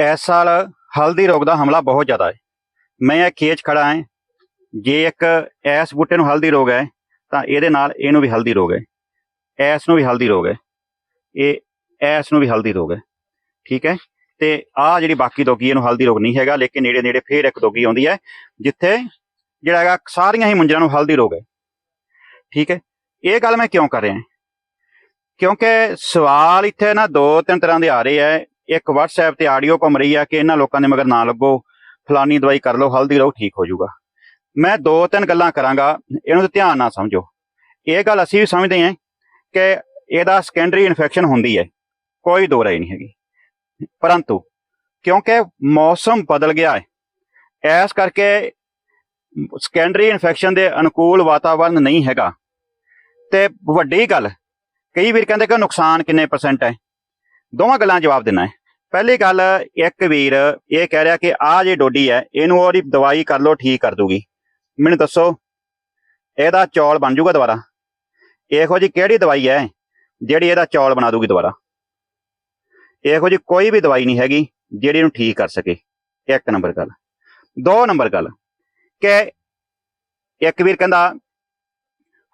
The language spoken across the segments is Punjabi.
ਇਸ ਸਾਲ ਹਲਦੀ ਰੋਗ ਦਾ ਹਮਲਾ ਬਹੁਤ ਜ਼ਿਆਦਾ ਹੈ। ਮੈਂ ਇਹ ਖੇਤ ਖੜਾ ਹਾਂ, ਜੇ ਇੱਕ ਐਸ ਬੂਟੇ ਨੂੰ ਹਲਦੀ ਰੋਗ ਹੈ, ਤਾਂ ਇਹਦੇ ਨਾਲ ਇਹਨੂੰ ਵੀ ਹਲਦੀ ਰੋਗ ਹੈ। ਐਸ ਨੂੰ ਵੀ ਹਲਦੀ ਰੋਗ ਹੈ। ਇਹ ਐਸ ਨੂੰ ਵੀ ਹਲਦੀ ਰੋਗ ਹੈ। ਠੀਕ ਹੈ? ਤੇ ਆ ਜਿਹੜੀ ਬਾਕੀ ਦੋਗੀ, ਇਹਨੂੰ ਹਲਦੀ ਰੋਗ ਨਹੀਂ ਹੈਗਾ, ਲੇਕਿਨ ਨੇੜੇ ਨੇੜੇ ਫੇਰ ਇੱਕ ਦੋਗੀ ਆਉਂਦੀ ਹੈ, ਜਿੱਥੇ ਜਿਹੜਾ ਹੈਗਾ ਸਾਰੀਆਂ ਹੀ ਮੁੰਜਰਾਂ ਨੂੰ ਹਲਦੀ ਰੋਗ ਹੈ। ਠੀਕ ਹੈ? ਇਹ ਗੱਲ ਮੈਂ ਕਿਉਂ ਕਰ ਰਿਹਾ? ਕਿਉਂਕਿ ਸਵਾਲ ਇੱਥੇ ਨਾ ਦੋ ਤਿੰਨ ਤਰ੍ਹਾਂ ਦੇ ਆ ਰਹੇ ਆ ਇੱਕ WhatsApp ਤੇ ਆਡੀਓ ਘੁੰਮ ਰਹੀ ਆ ਕਿ ਇਹਨਾਂ ਲੋਕਾਂ ਦੇ ਮਗਰ ਨਾ ਲੱਗੋ, ਫਲਾਨੀ ਦਵਾਈ ਕਰ ਲਓ, ਹਲਦੀ ਰੋਗ ਠੀਕ ਹੋ ਜਾਊਗਾ। ਮੈਂ ਦੋ ਤਿੰਨ ਗੱਲਾਂ ਕਰਾਂਗਾ, ਇਹਨੂੰ ਤੇ ਧਿਆਨ ਨਾਲ ਸਮਝੋ। ਇਹ ਗੱਲ ਅਸੀਂ ਵੀ ਸਮਝਦੇ ਹਾਂ ਕਿ ਇਹਦਾ ਸੈਕੰਡਰੀ ਇਨਫੈਕਸ਼ਨ ਹੁੰਦੀ ਹੈ, ਕੋਈ ਦੋ ਰਾਏ ਨਹੀਂ ਹੈਗੀ। ਪਰੰਤੂ ਕਿਉਂਕਿ ਮੌਸਮ ਬਦਲ ਗਿਆ ਹੈ, ਇਸ ਕਰਕੇ ਸੈਕੰਡਰੀ ਇਨਫੈਕਸ਼ਨ ਦੇ ਅਨੁਕੂਲ ਵਾਤਾਵਰਣ ਨਹੀਂ ਹੈਗਾ। ਤੇ ਵੱਡੀ ਗੱਲ, ਕਈ ਵੀਰ ਕਹਿੰਦੇ ਕਿ ਨੁਕਸਾਨ ਕਿੰਨੇ ਪਰਸੈਂਟ ਹੈ? ਦੋਵਾਂ ਗੱਲਾਂ ਜਵਾਬ ਦੇਣਾ ਹੈ। ਪਹਿਲੀ ਗੱਲ, ਇੱਕ ਵੀਰ ਇਹ ਕਹਿ ਰਿਹਾ ਕਿ ਆਹ ਜੇ ਡੋਡੀ ਹੈ, ਇਹਨੂੰ ਉਹਦੀ ਦਵਾਈ ਕਰ ਲਓ, ਠੀਕ ਕਰ ਦੂਗੀ। ਮੈਨੂੰ ਦੱਸੋ, ਇਹਦਾ ਚੌਲ ਬਣ ਜਾਊਗਾ ਦੁਬਾਰਾ? ਇਹੋ ਜੀ ਕਿਹੜੀ ਦਵਾਈ ਹੈ ਜਿਹੜੀ ਇਹਦਾ ਚੌਲ ਬਣਾ ਦੂਗੀ ਦੁਬਾਰਾ? ਇਹੋ ਜੀ ਕੋਈ ਵੀ ਦਵਾਈ ਨਹੀਂ ਹੈਗੀ ਜਿਹੜੀ ਇਹਨੂੰ ਠੀਕ ਕਰ ਸਕੇ। ਇੱਕ ਨੰਬਰ ਗੱਲ। ਦੋ ਨੰਬਰ ਗੱਲ, ਕਿ ਇੱਕ ਵੀਰ ਕਹਿੰਦਾ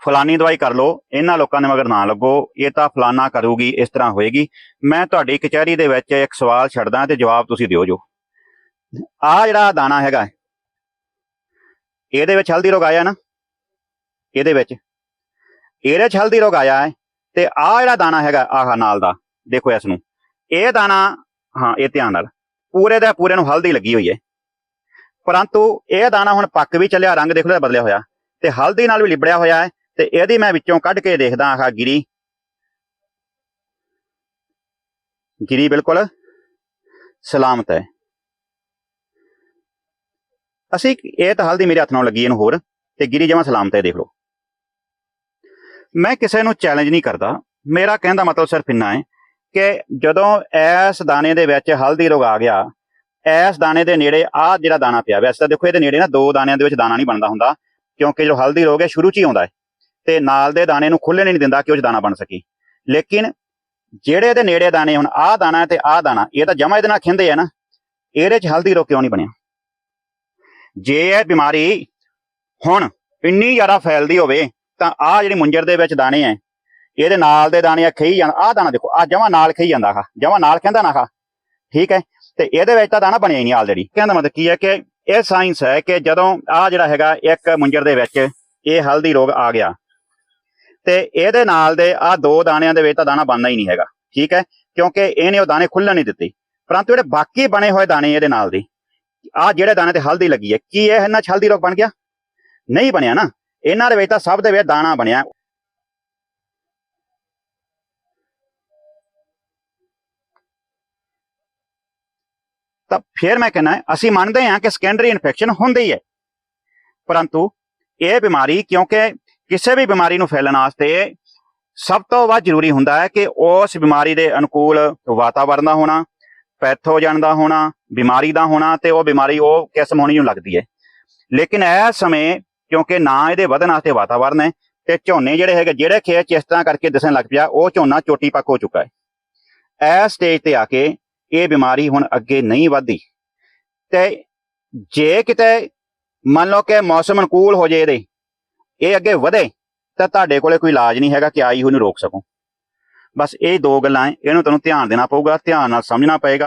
ਫਲਾਨੀ ਦਵਾਈ ਕਰ ਲਓ, ਇਹਨਾਂ ਲੋਕਾਂ ਦੇ ਮਗਰ ਨਾ ਲੱਗੋ, ਇਹ ਤਾਂ ਫਲਾਨਾ ਕਰੂਗੀ, ਇਸ ਤਰ੍ਹਾਂ ਹੋਏਗੀ। ਮੈਂ ਤੁਹਾਡੀ ਕਚਹਿਰੀ ਦੇ ਵਿੱਚ ਇੱਕ ਸਵਾਲ ਛੱਡਦਾ ਤੇ ਜਵਾਬ ਤੁਸੀਂ ਦਿਓ ਜੋ। ਆ ਜਿਹੜਾ ਦਾਣਾ ਹੈਗਾ, ਇਹਦੇ ਵਿੱਚ ਹਲਦੀ ਰੋਗ ਆਇਆ ਨਾ? ਇਹਦੇ ਵਿੱਚ। ਇਹਦੇ ਚ ਹਲਦੀ ਰੋਗ ਆਇਆ ਹੈ, ਤੇ ਆ ਜਿਹੜਾ ਦਾਣਾ ਹੈਗਾ, ਆਹ ਨਾਲ ਦਾ, ਦੇਖੋ ਇਸ ਨੂੰ। ਇਹ ਦਾਣਾ, ਹਾਂ, ਇਹ ਧਿਆਨ ਨਾਲ, ਪੂਰੇ ਦਾ ਪੂਰੇ ਨੂੰ ਹਲਦੀ ਲੱਗੀ ਹੋਈ ਹੈ। ਪਰੰਤੂ ਇਹ ਦਾਣਾ ਹੁਣ ਪੱਕ ਵੀ ਚੱਲਿਆ, ਰੰਗ ਦੇਖ ਲਓ ਬਦਲਿਆ ਹੋਇਆ, ਤੇ ਹਲਦੀ ਨਾਲ ਵੀ ਲਿਬੜਿਆ ਹੋਇਆ ਹੈ ਤੇ ਇਹਦੀ ਮੈਂ ਵਿੱਚੋਂ ਕੱਢ ਕੇ ਦੇਖਦਾ ਆਹ ਗਿਰੀ। ਗਿਰੀ ਬਿਲਕੁਲ ਸਲਾਮਤ ਹੈ। ਅਸੀਂ ਇਹ ਤਾਂ ਹਲਦੀ ਮੇਰੇ ਹੱਥ ਨਾਲ ਲੱਗੀ ਇਹਨੂੰ ਹੋਰ, ਤੇ ਗਿਰੀ ਜਮਾ ਸਲਾਮਤ ਹੈ, ਦੇਖ ਲਓ। ਮੈਂ ਕਿਸੇ ਨੂੰ ਚੈਲੰਜ ਨਹੀਂ ਕਰਦਾ। ਮੇਰਾ ਕਹਿਣ ਦਾ ਮਤਲਬ ਸਿਰਫ ਇੰਨਾ ਹੈ ਕਿ ਜਦੋਂ ਇਸ ਦਾਣੇ ਦੇ ਵਿੱਚ ਹਲਦੀ ਰੋਗ ਆ ਗਿਆ, ਇਸ ਦਾਣੇ ਦੇ ਨੇੜੇ ਆਹ ਜਿਹੜਾ ਦਾਣਾ ਪਿਆ ਵੈਸੇ ਤਾਂ ਦੇਖੋ ਇਹਦੇ ਨੇੜੇ ਨਾ ਦੋ ਦਾਣਿਆਂ ਦੇ ਵਿੱਚ ਦਾਣਾ ਨਹੀਂ ਬਣਦਾ ਹੁੰਦਾ, ਕਿਉਂਕਿ ਜੋ ਹਲਦੀ ਰੋਗ ਹੈ, ਸ਼ੁਰੂ 'ਚ ਹੀ ਆਉਂਦਾ ਹੈ। ਤੇ ਨਾਲ ਦੇ ਦਾਣੇ ਨੂੰ ਖੁੱਲ੍ਹਣ ਨਹੀਂ ਦਿੰਦਾ ਕਿ ਉਹ ਦਾਣਾ ਬਣ ਸਕੇ। ਲੇਕਿਨ ਜਿਹੜੇ ਇਹਦੇ ਨੇੜੇ ਦਾਣੇ ਹੁਣ ਆਹ ਦਾਣਾ ਤੇ ਆਹ ਦਾਣਾ, ਇਹ ਤਾਂ ਜਮਾ ਇਹਦੇ ਨਾਲ ਖਿੰਦੇ ਆ ਨਾ, ਇਹਦੇ 'ਚ ਹਲਦੀ ਰੋਗ ਕਿਉਂ ਨਹੀਂ ਬਣਿਆ? ਜੇ ਇਹ ਬਿਮਾਰੀ ਹੁਣ ਇੰਨੀ ਜ਼ਿਆਦਾ ਫੈਲਦੀ ਹੋਵੇ, ਤਾਂ ਆਹ ਜਿਹੜੀ ਮੁੰਜਰ ਦੇ ਵਿੱਚ ਦਾਣੇ ਐ, ਇਹਦੇ ਨਾਲ ਦੇ ਦਾਣੇ ਆ ਖਈ ਜਾਂਦਾ ਆਹ ਦਾਣਾ ਦੇਖੋ ਆ ਜਮਾ ਨਾਲ ਖਈ ਜਾਂਦਾ ਹਾ, ਜਮਾ ਨਾਲ ਕਹਿੰਦਾ ਨਾ ਆਹ ਠੀਕ ਹੈ ਤੇ ਇਹਦੇ ਵਿੱਚ ਤਾਂ ਦਾਣਾ ਬਣਿਆ ਹੀ ਨਹੀਂ ਆਲਰੇਡੀ ਕਹਿੰਦਾ ਮਤਲਬ ਕੀ ਹੈ ਕਿ ਇਹ ਸਾਇੰਸ ਹੈ ਕਿ ਜਦੋਂ ਆ ਜਿਹੜਾ ਹੈਗਾ ਇੱਕ ਮੁੰਜਰ ਦੇ ਵਿੱਚ ਇਹ ਹਲਦੀ ਰੋਗ ਆ ਗਿਆ ਤੇ ਇਹਦੇ ਨਾਲ ਦੇ ਆ ਦੋ ਦਾਣਿਆਂ ਦੇ ਵਿੱਚ ਤਾਂ ਦਾਣਾ ਬਣਨਾ ਹੀ ਨਹੀਂ ਹੈਗਾ, ਠੀਕ ਹੈ? ਕਿਉਂਕਿ ਇਹਨੇ ਉਹ ਦਾਣੇ ਖੁੱਲਣ ਨਹੀਂ ਦਿੱਤੇ। ਪਰੰਤੂ ਜਿਹੜੇ ਬਾਕੀ ਬਣੇ ਹੋਏ ਦਾਣੇ ਇਹਦੇ ਨਾਲ ਦੇ। ਆ ਜਿਹੜੇ ਦਾਣੇ ਤੇ ਹਲਦੀ ਲੱਗੀ ਹੈ, ਕੀ ਇਹ ਇਹਨਾਂ 'ਚ ਹਲਦੀ ਰੋਗ ਬਣ ਗਿਆ? ਨਹੀਂ ਬਣਿਆ ਨਾ। ਇਹਨਾਂ ਦੇ ਵਿੱਚ ਤਾਂ ਸਭ ਦੇ ਵਿੱਚ ਦਾਣਾ ਬਣਿਆ। ਤਾਂ ਫਿਰ ਮੈਂ ਕਹਿੰਦਾ, ਅਸੀਂ ਮੰਨਦੇ ਹਾਂ ਕਿ ਸੈਕੰਡਰੀ ਇਨਫੈਕਸ਼ਨ ਹੁੰਦੀ ਹੈ। ਪਰੰਤੂ ਇਹ ਬਿਮਾਰੀ ਕਿਉਂਕਿ ਕਿਸੇ ਵੀ ਬਿਮਾਰੀ ਨੂੰ ਫੈਲਣ ਵਾਸਤੇ ਸਭ ਤੋਂ ਵੱਧ ਜ਼ਰੂਰੀ ਹੁੰਦਾ ਹੈ ਕਿ ਉਸ ਬਿਮਾਰੀ ਦੇ ਅਨੁਕੂਲ ਵਾਤਾਵਰਣ ਦਾ ਹੋਣਾ, ਪੈਥੋਜਨ ਦਾ ਹੋਣਾ, ਬਿਮਾਰੀ ਦਾ ਹੋਣਾ ਤੇ ਉਹ ਬਿਮਾਰੀ ਉਹ ਕਿਸਮ ਹੋਣੀ ਨੂੰ ਲੱਗਦੀ ਹੈ। ਲੇਕਿਨ ਇਹ ਸਮੇਂ ਕਿਉਂਕਿ ਨਾ ਇਹਦੇ ਵਧਣ ਵਾਸਤੇ ਵਾਤਾਵਰਣ ਹੈ ਤੇ ਝੋਨੇ ਜਿਹੜੇ ਹੈਗੇ, ਜਿਹੜੇ ਖੇਤ 'ਚ ਇਸ ਤਰ੍ਹਾਂ ਕਰਕੇ ਦਿਸਣ ਲੱਗ ਪਿਆ, ਉਹ ਝੋਨਾ ਚੋਟੀ ਪੱਕ ਹੋ ਚੁੱਕਾ ਹੈ। ਇਸ ਸਟੇਜ ਤੇ ਆ ਕੇ ਇਹ ਬਿਮਾਰੀ ਹੁਣ ਅੱਗੇ ਨਹੀਂ ਵਧਦੀ। ਤੇ ਜੇ ਕਿਤੇ ਮੰਨ ਲਓ ਕਿ ਮੌਸਮ ਅਨੁਕੂਲ ਹੋ ਜੇ ਇਹਦੇ ਇਹ ਅੱਗੇ ਵਧੇ, ਤਾਂ ਤੁਹਾਡੇ ਕੋਲੇ ਕੋਈ ਇਲਾਜ ਨਹੀਂ ਹੈਗਾ ਕਿ ਆਈ ਉਹਨੂੰ ਰੋਕ ਸਕੋ। ਬਸ ਇਹ ਦੋ ਗੱਲਾਂ ਹੈ ਇਹਨੂੰ ਤੁਹਾਨੂੰ ਧਿਆਨ ਦੇਣਾ ਪਊਗਾ, ਧਿਆਨ ਨਾਲ ਸਮਝਣਾ ਪਏਗਾ।